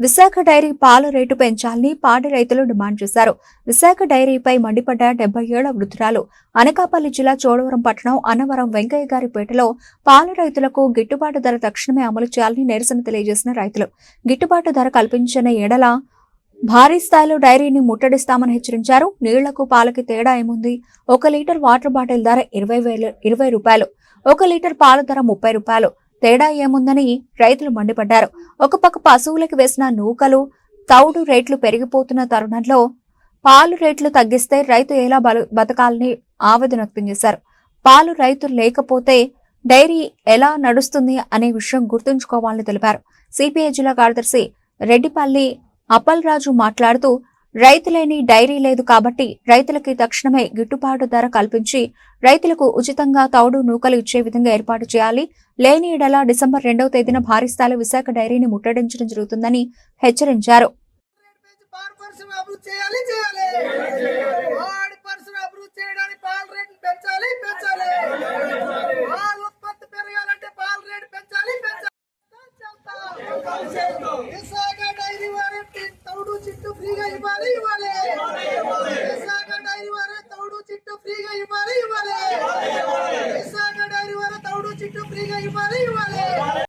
Visakha dairy పాల rate పెంచాలని పాడి రైతులు డిమాండ్ చేశారు. విశాఖ డైరీపై మండిపడ్డ డెబ్బై ఏళ్ళ వృద్ధురాలు అనకాపల్లి జిల్లా చోడవరం పట్టణం అన్నవరం వెంకయ్య గారి పేటలో పాల రైతులకు గిట్టుబాటు ధర తక్షణమే అమలు చేయాలని నిరసన తెలియజేసిన రైతులు. గిట్టుబాటు ధర కల్పించిన ఎడల భారీ స్థాయిలో డైరీని ముట్టడిస్తామని హెచ్చరించారు. నీళ్ళకు పాలకి తేడా ఏముంది? ఒక లీటర్ వాటర్ బాటిల్ ధర ఇరవై వేలు ఇరవై రూపాయలు. ఒక లీటర్ పాల ధర ముప్పై రూపాయలు. తేడా ఏముందని రైతులు మండిపడ్డారు. ఒక పక్క పశువులకు వేసిన నూకలు తౌడు రేట్లు పెరిగిపోతున్న తరుణంలో పాలు రేట్లు తగ్గిస్తే రైతు ఎలా బతకాలని ఆవేదన వ్యక్తం చేశారు. పాలు రైతు లేకపోతే డైరీ ఎలా నడుస్తుంది అనే విషయం గుర్తుంచుకోవాలని తెలిపారు. సిపిఐ జిల్లా కార్యదర్శి రెడ్డిపల్లి అప్పల్ రాజు మాట్లాడుతూ రైతులేని డైరీ లేదు కాబట్టి రైతులకి తక్షణమే గిట్టుబాటు ధర కల్పించి రైతులకు ఉచితంగా తౌడు నూకలు ఇచ్చే విధంగా ఏర్పాటు చేయాలి. లేని ఎడల డిసెంబర్ రెండవ తేదీన భారీ స్థాయిలో విశాఖ డైరీని ముట్టడించడం జరుగుతుందని హెచ్చరించారు. ఇవ్వాలి. విశాఖ డైరీ వారు తౌడు చిట్టు ఫ్రీగా ఇవ్వాలి ఇవ్వాలి. విశాఖ డైరీ వారు తౌడు చిట్టు ఫ్రీగా ఇవ్వాలి ఇవ్వాలి.